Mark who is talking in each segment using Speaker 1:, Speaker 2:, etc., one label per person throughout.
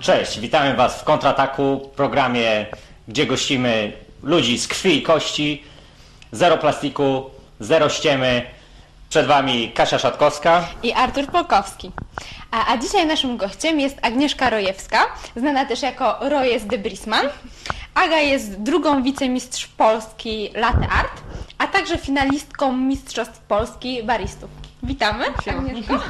Speaker 1: Cześć, witamy Was w kontrataku, programie, gdzie gościmy ludzi z krwi i kości, zero plastiku, zero ściemy. Przed Wami Kasia Szatkowska.
Speaker 2: i Artur Polkowski. A, a dzisiaj naszym gościem jest Agnieszka Rojewska, znana też jako Rojes de Brisman. Aga jest drugą wicemistrz Polski Latte Art, także finalistką Mistrzostw Polski Baristów. Witamy, Agnieszko.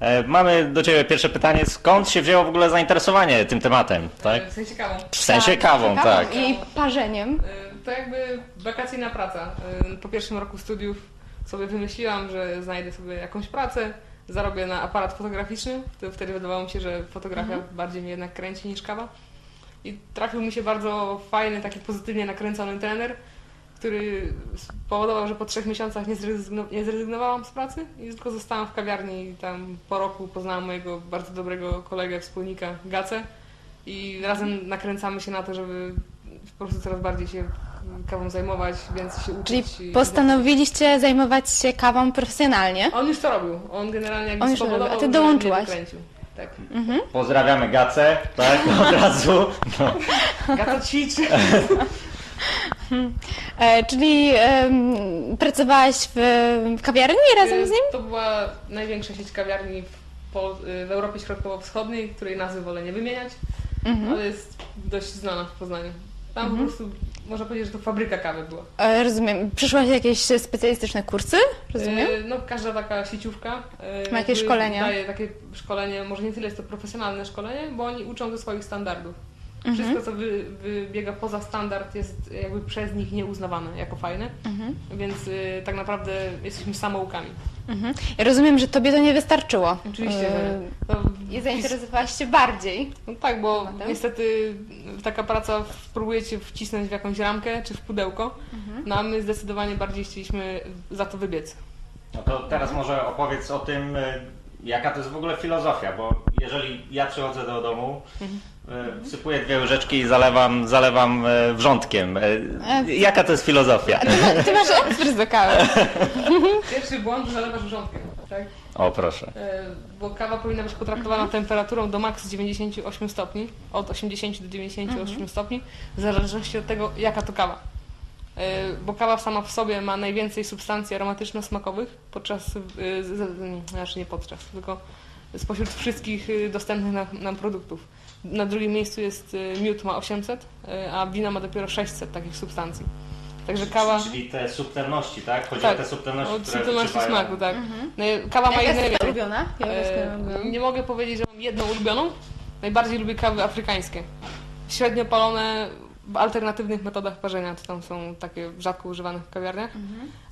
Speaker 1: E, mamy do Ciebie pierwsze pytanie. Skąd się wzięło w ogóle zainteresowanie tym tematem? Tak?
Speaker 3: W sensie kawą.
Speaker 1: W sensie kawą, tak.
Speaker 2: I parzeniem.
Speaker 3: Y, To jakby wakacyjna praca. Po pierwszym roku studiów sobie wymyśliłam, że znajdę sobie jakąś pracę, zarobię na aparat fotograficzny. Wtedy- Wtedy wydawało mi się, że fotografia bardziej mnie jednak kręci niż kawa. I trafił mi się bardzo fajny, taki pozytywnie nakręcony trener, który spowodował, że po trzech miesiącach nie, nie zrezygnowałam z pracy i tylko zostałam w kawiarni i tam po roku poznałam mojego bardzo dobrego kolegę, wspólnika Gacę i razem nakręcamy się na to, żeby po prostu coraz bardziej się kawą zajmować, więcej się
Speaker 2: Czyli
Speaker 3: uczyć. i-
Speaker 2: postanowiliście zajmować się kawą profesjonalnie.
Speaker 3: On już to robił. On generalnie jakby
Speaker 2: On już
Speaker 3: spowodował,
Speaker 2: robił, a ty dołączyłaś.
Speaker 3: Tak.
Speaker 1: Pozdrawiamy Gacę, tak, od razu. No.
Speaker 3: Gaca ćwiczy.
Speaker 2: E, czyli em, pracowałaś w, w kawiarni razem z nim?
Speaker 3: To była największa sieć kawiarni w, Pol- w Europie Środkowo-Wschodniej, której nazwy wolę nie wymieniać,
Speaker 2: Mhm.
Speaker 3: ale jest dość znana w Poznaniu. Tam po prostu można powiedzieć, że to fabryka kawy była.
Speaker 2: E, rozumiem. Przyszłaś jakieś specjalistyczne kursy? Rozumiem.
Speaker 3: E, No, każda taka sieciówka e,
Speaker 2: Ma jakieś szkolenia?
Speaker 3: Daje takie szkolenie, może nie tyle jest to profesjonalne szkolenie, bo oni uczą ze swoich standardów.
Speaker 2: Mhm.
Speaker 3: Wszystko, co wy, wybiega poza standard, jest jakby przez nich nieuznawane jako fajne,
Speaker 2: Mhm.
Speaker 3: więc y, tak naprawdę jesteśmy samoukami.
Speaker 2: Mhm. Ja rozumiem, że tobie to nie wystarczyło.
Speaker 3: Oczywiście, że
Speaker 2: E,
Speaker 3: no,
Speaker 2: I zainteresowałaś się bardziej.
Speaker 3: no tak, bo
Speaker 2: Tematem?
Speaker 3: niestety taka praca próbuje cię wcisnąć w jakąś ramkę czy w pudełko,
Speaker 2: Mhm.
Speaker 3: no a my zdecydowanie bardziej chcieliśmy za to wybiec.
Speaker 1: no to teraz może opowiedz o tym, e, jaka to jest w ogóle filozofia, bo jeżeli ja przychodzę do domu, e, wsypuję dwie łyżeczki i zalewam, zalewam e, wrzątkiem. E, Jaka to jest filozofia?
Speaker 2: A ty, ma, ty masz ekspres do kawy.
Speaker 3: Pierwszy błąd, że zalewasz wrzątkiem, tak?
Speaker 1: O, proszę.
Speaker 3: E, bo kawa powinna być potraktowana temperaturą do maks 98 stopni, od 80 do 98 stopni, w zależności od tego, jaka to kawa. E, Bo kawa sama w sobie ma najwięcej substancji aromatyczno-smakowych podczas, e, znaczy nie podczas, tylko spośród wszystkich e, dostępnych nam, nam produktów. Na drugim miejscu jest miód ma 800, e, a wino ma dopiero 600 takich substancji. Także kawa...
Speaker 1: Czyli te subtelności, tak? Chodzi
Speaker 3: Tak,
Speaker 1: o te subtelności,
Speaker 3: Od
Speaker 1: które
Speaker 3: subtelności smaku, tak. No, kawa ma
Speaker 2: jest ulubiona? Ja
Speaker 3: E, nie mogę powiedzieć, że mam jedną ulubioną. Najbardziej lubię kawy afrykańskie. Średnio palone w alternatywnych metodach parzenia, to tam są takie rzadko używane w kawiarniach,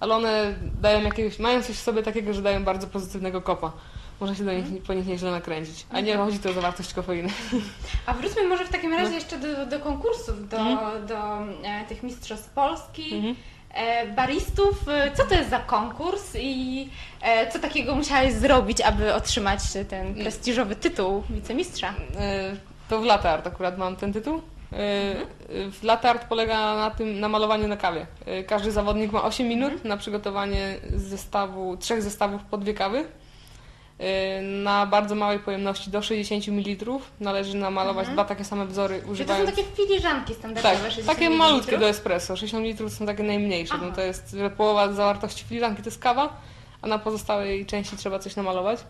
Speaker 3: ale one dają jakiegoś, mają coś w sobie takiego, że dają bardzo pozytywnego kopa. Można się do nich, po nich nieźle nakręcić. A nie chodzi tu o zawartość kofeiny.
Speaker 2: A wróćmy może w takim razie
Speaker 3: No.
Speaker 2: jeszcze do, do konkursów, do, do e, tych mistrzostw Polski.
Speaker 3: Mhm.
Speaker 2: E, baristów, E, co to jest za konkurs i e, co takiego musiałeś zrobić, aby otrzymać ten prestiżowy tytuł wicemistrza?
Speaker 3: To w latte art akurat mam ten tytuł. Latte art polega na tym, na malowaniu na kawie. E, Każdy zawodnik ma 8 minut na przygotowanie zestawu, trzech zestawów po dwie kawy. E, Na bardzo małej pojemności do 60 ml należy namalować dwa takie same wzory
Speaker 2: Czyli to są
Speaker 3: używając...
Speaker 2: takie filiżanki standardowe,
Speaker 3: Tak,
Speaker 2: 60
Speaker 3: takie
Speaker 2: ml.
Speaker 3: malutkie do espresso. 60 litrów są takie najmniejsze.
Speaker 2: Aha.
Speaker 3: No to jest, połowa zawartości filiżanki to jest kawa, a na pozostałej części trzeba coś namalować.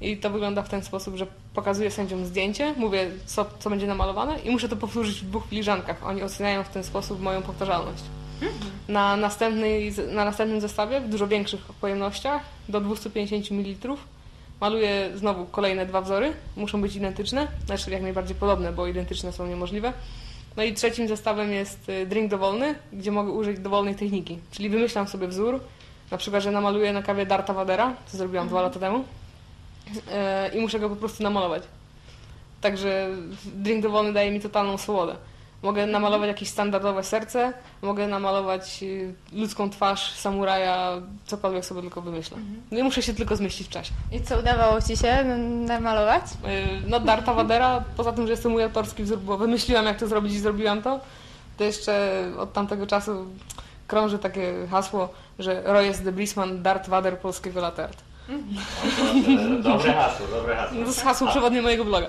Speaker 3: I to wygląda w ten sposób, że pokazuję sędziom zdjęcie, mówię, co, co będzie namalowane i muszę to powtórzyć w dwóch filiżankach. Oni oceniają w ten sposób moją powtarzalność. Na, następnej, na następnym zestawie, w dużo większych pojemnościach, do 250 ml, maluję znowu kolejne dwa wzory. Muszą być identyczne, znaczy jak najbardziej podobne, bo identyczne są niemożliwe. No i trzecim zestawem jest y, drink dowolny, gdzie mogę użyć dowolnej techniki. Czyli wymyślam sobie wzór, na przykład, że namaluję na kawie Darta Vadera, co zrobiłam dwa lata temu, i muszę go po prostu namalować. Także drink dowolny daje mi totalną swobodę. Mogę namalować jakieś standardowe serce, mogę namalować y, ludzką twarz samuraja, cokolwiek sobie tylko wymyślę. No i muszę się tylko zmieścić w czasie.
Speaker 2: I co, udawało Ci się namalować?
Speaker 3: Y, No Darta Vadera, poza tym, że jest to mój autorski wzór, bo wymyśliłam jak to zrobić i zrobiłam to, to jeszcze od tamtego czasu krąży takie hasło, że Roy jest the Brisman, Darth Vader polskiego.
Speaker 1: E, Dobre hasło, dobre hasło.
Speaker 3: No to jest hasło przewodnie mojego bloga.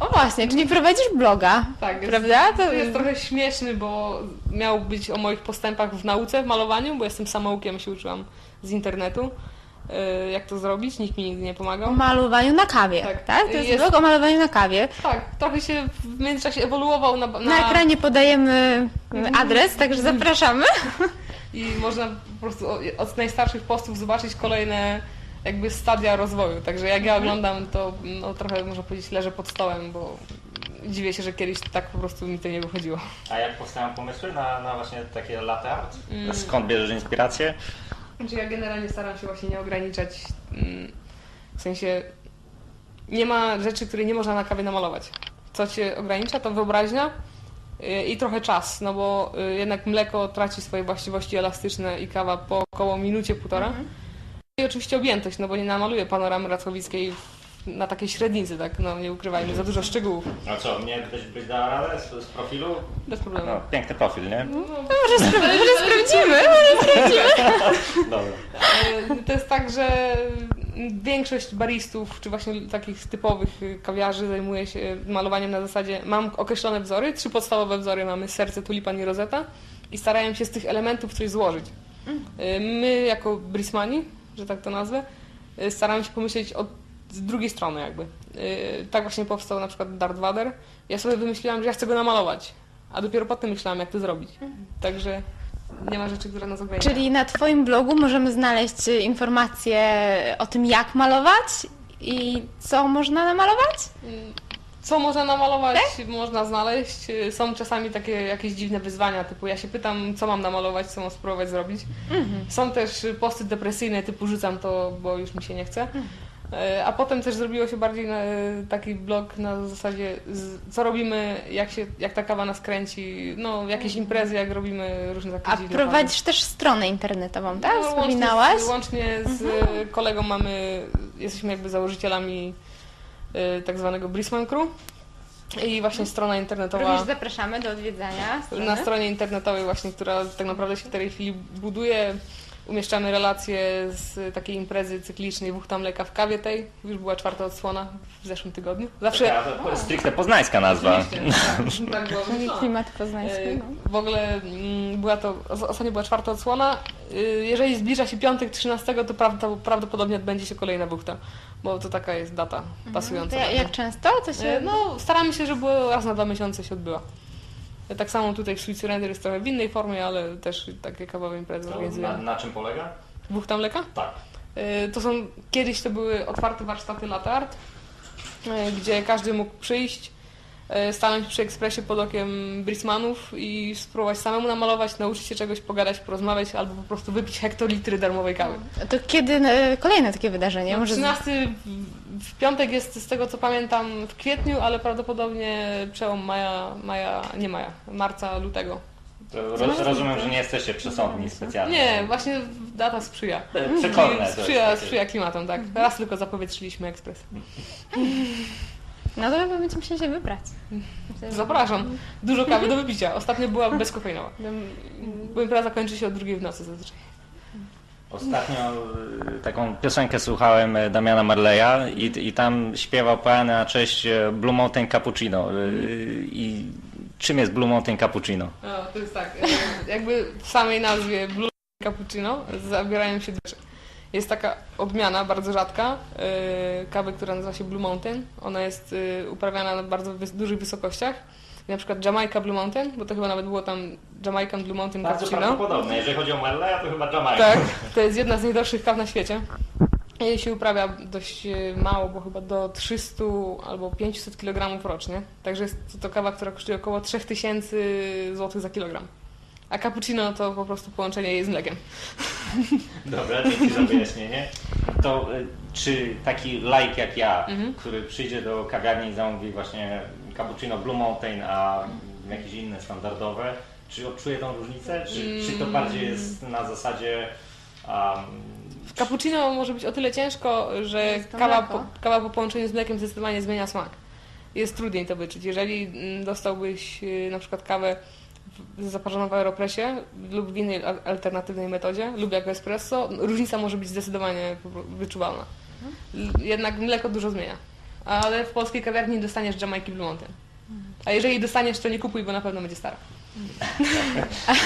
Speaker 2: O właśnie, czyli prowadzisz bloga,
Speaker 3: Tak, jest,
Speaker 2: prawda?
Speaker 3: To jest trochę śmieszny, bo miał być o moich postępach w nauce, w malowaniu, bo jestem samoukiem, się uczyłam z internetu, y, jak to zrobić, nikt mi nigdy nie
Speaker 2: o
Speaker 3: pomagał.
Speaker 2: malowaniu na kawie, tak?
Speaker 3: Tak.
Speaker 2: To jest,
Speaker 3: Jest-
Speaker 2: blog o malowaniu na kawie.
Speaker 3: Tak, trochę się w międzyczasie ewoluował na, na,
Speaker 2: Na ekranie podajemy
Speaker 3: Mhm.
Speaker 2: adres, także zapraszamy.
Speaker 3: i można po prostu od najstarszych postów zobaczyć kolejne jakby stadia rozwoju. Także jak ja oglądam, to no, trochę można powiedzieć leżę pod stołem, bo dziwię się, że kiedyś tak po prostu mi to nie wychodziło.
Speaker 1: A jak powstają pomysły na, na właśnie takie latte art?
Speaker 3: Mm.
Speaker 1: Skąd bierzesz inspirację?
Speaker 3: Znaczy ja generalnie staram się właśnie nie ograniczać, mm, w sensie nie ma rzeczy, której nie można na kawie namalować. Co cię ogranicza, to wyobraźnia i trochę czas, no bo y, jednak mleko traci swoje właściwości elastyczne i kawa po około minucie, półtora. I oczywiście objętość, no bo nie namaluję panoramy racławickiej na takiej średnicy, tak, no nie ukrywajmy, za dużo szczegółów,
Speaker 1: A co, mnie byś, byś dała radę z, z profilu?
Speaker 3: bez problemu.
Speaker 1: No, piękny profil, nie?
Speaker 2: Może, spra- może sprawdzimy.
Speaker 1: Dobra.
Speaker 3: E, To jest tak, że większość baristów, czy właśnie takich typowych y, kawiarzy zajmuje się malowaniem na zasadzie, mam określone wzory, trzy podstawowe wzory mamy serce, tulipan i rozeta i starają się z tych elementów coś złożyć. E, My jako brismani, że tak to nazwę, e, staramy się pomyśleć od z drugiej strony jakby. Tak właśnie powstał na przykład Darth Vader. Ja sobie wymyśliłam, że ja chcę go namalować, a dopiero potem myślałam, jak to zrobić. Także nie ma rzeczy, które nas ogranicza.
Speaker 2: Czyli na Twoim blogu możemy znaleźć y, informacje o tym, jak malować i co można namalować?
Speaker 3: Co można namalować, można znaleźć. Są czasami takie jakieś dziwne wyzwania, typu ja się pytam, co mam namalować, co mam spróbować zrobić. Są też posty depresyjne, typu rzucam to, bo już mi się nie chce. E, A potem też zrobiło się bardziej na, taki blog na zasadzie, co robimy, jak, się, jak ta kawa nas kręci, no jakieś imprezy, jak robimy różne takie
Speaker 2: A prowadzisz też stronę internetową, tak?
Speaker 3: no,
Speaker 2: Wspominałaś?
Speaker 3: Łącznie z, łącznie z e, kolegą mamy, jesteśmy jakby założycielami e, tak zwanego Brisman Crew i właśnie strona internetowa
Speaker 2: Również zapraszamy do odwiedzania strony.
Speaker 3: na stronie internetowej właśnie, która tak naprawdę się w tej chwili buduje. Umieszczamy relacje z takiej imprezy cyklicznej Wuchta Mleka w kawie tej. Już była czwarta odsłona w zeszłym tygodniu. Zawsze...
Speaker 1: Taka to stricte poznańska nazwa.
Speaker 3: Tak, tak było
Speaker 2: klimat poznański.
Speaker 3: E,
Speaker 2: No.
Speaker 3: W ogóle mm, była to, os- ostatnio była czwarta odsłona. Y, Jeżeli zbliża się piątek 13, to prawd- prawdopodobnie odbędzie się kolejna buchta, bo to taka jest data pasująca.
Speaker 2: To ja-
Speaker 3: bardzo.
Speaker 2: jak często to się...
Speaker 3: E, No, staramy się, żeby raz na dwa miesiące się odbyła. Tak samo tutaj w Sweet Surrender jest trochę w innej formie, ale też takie kawowe imprezy
Speaker 1: na, na czym polega?
Speaker 3: Buchta mleka?
Speaker 1: Tak.
Speaker 3: E, To są, kiedyś to były otwarte warsztaty latte art, e, gdzie każdy mógł przyjść, stanąć przy ekspresie pod okiem Brismanów i spróbować samemu namalować, nauczyć się czegoś, pogadać, porozmawiać albo po prostu wypić hektolitry darmowej kawy.
Speaker 2: To kiedy e, kolejne takie wydarzenie?
Speaker 3: No,
Speaker 2: Może z-
Speaker 3: 13 w- piątek jest z tego co pamiętam w kwietniu, ale prawdopodobnie przełom maja, maja nie maja, marca, lutego.
Speaker 1: Roz, rozumiem, że nie jesteście przesądni specjalnie.
Speaker 3: Nie, właśnie data sprzyja.
Speaker 1: E, Przekonne.
Speaker 3: Sprzyja, sprzyja klimatom, tak. Raz tylko zapowietrzyliśmy ekspres.
Speaker 2: No to chyba będziemy musieli się wybrać.
Speaker 3: Zapraszam. Dużo kawy do wypicia. Ostatnio była bezkofeinowa. Bo impreza kończy się o drugiej w nocy zazwyczaj.
Speaker 1: Ostatnio y, taką piosenkę słuchałem e, Damiana Marleya i, i tam śpiewał peany na cześć e, Blue Mountain Cappuccino. Y, I czym jest Blue Mountain Cappuccino?
Speaker 3: No, to jest tak. e, Jakby w samej nazwie Blue Cappuccino zabierają się dwie rzeczy. Jest taka odmiana, bardzo rzadka, e, kawy, która nazywa się Blue Mountain. Ona jest e, uprawiana na bardzo wys- dużych wysokościach. Na przykład Jamaica Blue Mountain, bo to chyba nawet było tam Jamaican Blue Mountain
Speaker 1: Bardzo
Speaker 3: Cappuccino.
Speaker 1: prawdopodobne. Jeżeli chodzi o Marleya, to chyba Jamaica.
Speaker 3: Tak, to jest jedna z najdroższych kaw na świecie. Jej się uprawia dość e, mało, bo chyba do 300 albo 500 kg rocznie. Także jest to kawa, która kosztuje około 3000 zł za kilogram. A cappuccino to po prostu połączenie jej z mlekiem.
Speaker 1: Dobra, dzięki za wyjaśnienie. To y, czy taki like jak ja,
Speaker 3: Mhm.
Speaker 1: który przyjdzie do kawiarni i zamówi właśnie cappuccino Blue Mountain, a jakieś inne standardowe, czy odczuje tą różnicę? Czy, czy to bardziej jest na zasadzie um,
Speaker 3: W cappuccino może być o tyle ciężko, że kawa po, kawa po połączeniu z mlekiem zdecydowanie zmienia smak. Jest trudniej to wyczuć. Jeżeli mm, dostałbyś y, na przykład kawę zaparzoną w aeropresie lub w innej alternatywnej metodzie, lub jako espresso, różnica może być zdecydowanie wyczuwalna. L- Jednak mleko dużo zmienia. Ale w polskiej kawiarni dostaniesz Jamaica Blue Mountain. A jeżeli dostaniesz, to nie kupuj, bo na pewno będzie stara.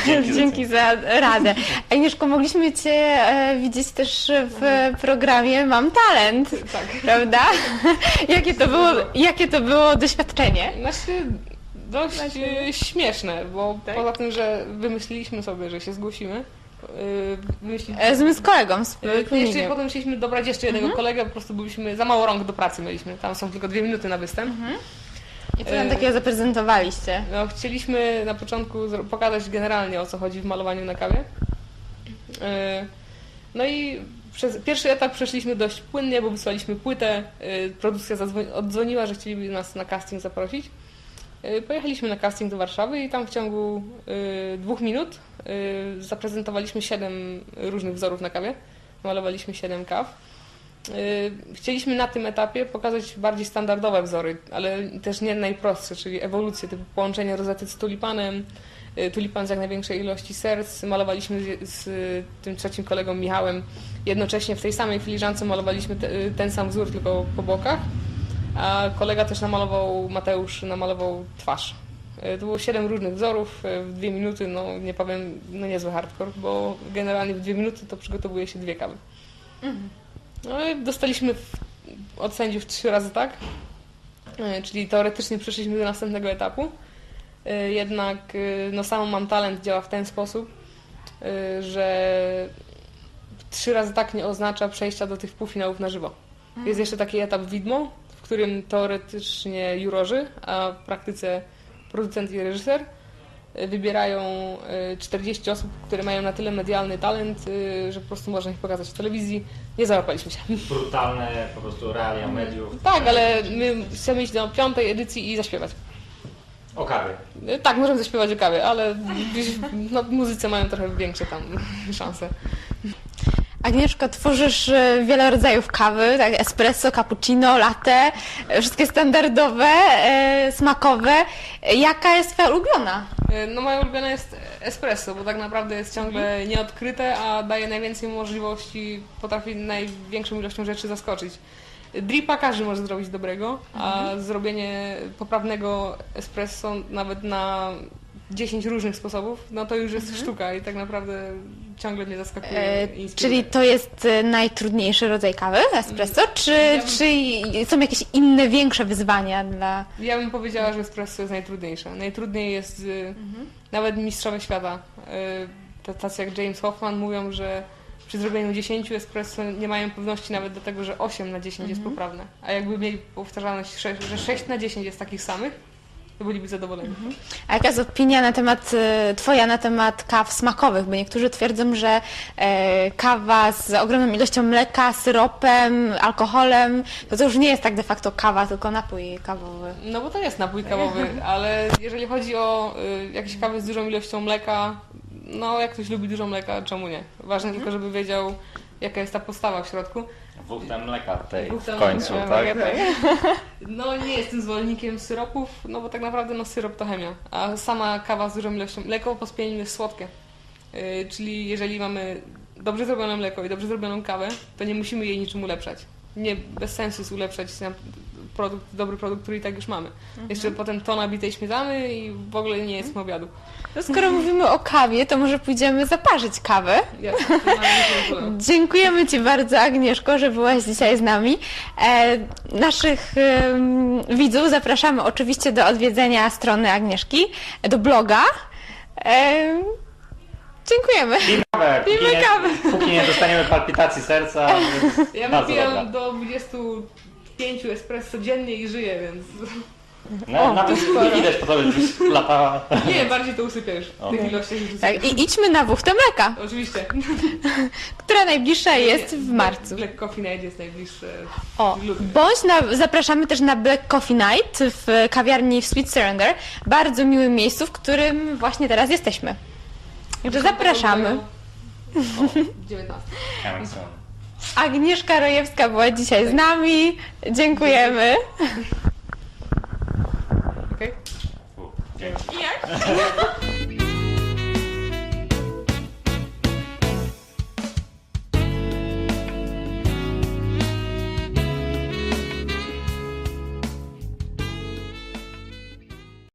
Speaker 1: Dzięki
Speaker 2: Dzięki,
Speaker 1: za
Speaker 2: za radę. Agnieszko, mogliśmy Cię e, widzieć też w programie Mam Talent,
Speaker 3: Tak.
Speaker 2: prawda? jakie, to było, jakie to było doświadczenie?
Speaker 3: Znaczy, dość e, śmieszne, bo
Speaker 2: Tak?
Speaker 3: poza tym, że wymyśliliśmy sobie, że się zgłosimy, e, wymyśliliśmy...
Speaker 2: E, Z, z kolegą, z
Speaker 3: E, Jeszcze
Speaker 2: Kulminią.
Speaker 3: potem chcieliśmy dobrać jeszcze jednego
Speaker 2: Mhm.
Speaker 3: kolegę, po prostu byliśmy, za mało rąk do pracy mieliśmy. Tam są tylko dwie minuty na występ.
Speaker 2: Mhm. I co nam
Speaker 3: e,
Speaker 2: takiego zaprezentowaliście?
Speaker 3: No, chcieliśmy na początku zro- pokazać generalnie o co chodzi w malowaniu na kawie. E, No i przez pierwszy etap przeszliśmy dość płynnie, bo wysłaliśmy płytę. e, Produkcja zadzwoni- oddzwoniła, że chcieliby nas na casting zaprosić. E, Pojechaliśmy na casting do Warszawy i tam w ciągu e, dwóch minut e, zaprezentowaliśmy siedem różnych wzorów na kawie. Malowaliśmy siedem kaw. Y, Chcieliśmy na tym etapie pokazać bardziej standardowe wzory, ale też nie najprostsze, czyli ewolucję, typu połączenie rozety z tulipanem, y, tulipan z jak największej ilości serc. Malowaliśmy z, z tym trzecim kolegą Michałem. Jednocześnie w tej samej filiżance malowaliśmy te, y, ten sam wzór, tylko po bokach. A kolega też namalował, Mateusz namalował twarz. Y, To było siedem różnych wzorów y, w dwie minuty, no nie powiem, no niezły hardcore, bo generalnie w dwie minuty to przygotowuje się dwie kawy. No i dostaliśmy od sędziów trzy razy tak, E, czyli teoretycznie przeszliśmy do następnego etapu. E, Jednak e, no sam mam talent działa w ten sposób, e, że trzy razy tak nie oznacza przejścia do tych półfinałów na żywo. Jest jeszcze taki etap widmo, którym teoretycznie jurorzy, a w praktyce producent i reżyser e, wybierają e, 40 osób, które mają na tyle medialny talent, e, że po prostu można ich pokazać w telewizji. Nie załapaliśmy się.
Speaker 1: Brutalne po prostu realia mediów.
Speaker 3: Tak, ale my chcemy iść do piątej edycji i zaśpiewać.
Speaker 1: O kawie.
Speaker 3: E, Tak, możemy zaśpiewać o kawie, ale no, muzyce mają trochę większe tam szanse.
Speaker 2: Agnieszko, tworzysz e, wiele rodzajów kawy, tak, espresso, cappuccino, latte, e, wszystkie standardowe, e, smakowe. Jaka jest Twoja ulubiona?
Speaker 3: No moja ulubiona jest espresso, bo tak naprawdę jest ciągle nieodkryte, a daje najwięcej możliwości, potrafi największą ilością rzeczy zaskoczyć. Dripa każdy może zrobić dobrego, a zrobienie poprawnego espresso nawet na 10 różnych sposobów, no to już jest sztuka i tak naprawdę ciągle mnie zaskakuje.
Speaker 2: E, czyli to jest e, najtrudniejszy rodzaj kawy, espresso, czy,
Speaker 3: Ja bym-
Speaker 2: czy są jakieś inne, większe wyzwania dla...
Speaker 3: Ja bym powiedziała, że espresso jest najtrudniejsze. Najtrudniej jest y, nawet mistrzowie świata. T- tacy jak James Hoffman mówią, że przy zrobieniu 10 espresso nie mają pewności nawet do tego, że 8 na 10 jest poprawne. A jakby mieli powtarzalność, że 6 na 10 jest takich samych, byliby zadowoleni.
Speaker 2: A jaka jest opinia na temat, e, Twoja na temat kaw smakowych? Bo niektórzy twierdzą, że e, kawa z ogromną ilością mleka, syropem, alkoholem, to to już nie jest tak de facto kawa, tylko napój kawowy.
Speaker 3: No bo to jest napój kawowy, ale jeżeli chodzi o y, jakieś kawy z dużą ilością mleka, no jak ktoś lubi dużo mleka, czemu nie? Ważne tylko, żeby wiedział, jaka jest ta postawa w środku.
Speaker 1: Wódka mleka tej
Speaker 3: Dwóch
Speaker 1: w końcu,
Speaker 3: e,
Speaker 1: tak?
Speaker 3: No nie jestem zwolennikiem syropów, no bo tak naprawdę no syrop to chemia, a sama kawa z dużą ilością mleko po spieniu jest słodkie. Yy, czyli jeżeli mamy dobrze zrobione mleko i dobrze zrobioną kawę, to nie musimy jej niczym ulepszać. Nie, bez sensu jest ulepszać nam produkt, dobry produkt, który i tak już mamy. Mhm. Jeszcze potem to nabitej śmietany i w ogóle nie jest mhm. obiadu.
Speaker 2: No skoro mówimy o kawie, to może pójdziemy zaparzyć kawę. Dziękujemy Ci bardzo Agnieszko, że byłaś dzisiaj z nami. E, naszych e, widzów zapraszamy oczywiście do odwiedzenia strony Agnieszki, do bloga. E, Dziękujemy.
Speaker 1: Pijmy kawę. Póki nie dostaniemy palpitacji serca.
Speaker 3: Ja wypiłam do 20 pięciu espresso dziennie i żyję, więc...
Speaker 1: No,
Speaker 2: nawet
Speaker 1: nie widać po tobie, żebyś latała.
Speaker 3: Nie, bardziej to usypiesz. Tych ilości
Speaker 2: Tak, i idźmy na wóz mleka,
Speaker 3: Oczywiście.
Speaker 2: która najbliższa jest w marcu.
Speaker 3: Black Coffee Night jest najbliższy
Speaker 2: O,
Speaker 3: w lutym.
Speaker 2: bądź na, zapraszamy też na Black Coffee Night w kawiarni w Sweet Surrender, bardzo miłym miejscu, w którym właśnie teraz jesteśmy. Także zapraszamy.
Speaker 3: 19.
Speaker 2: Agnieszka Rojewska była dzisiaj z nami. Dziękujemy. Jak?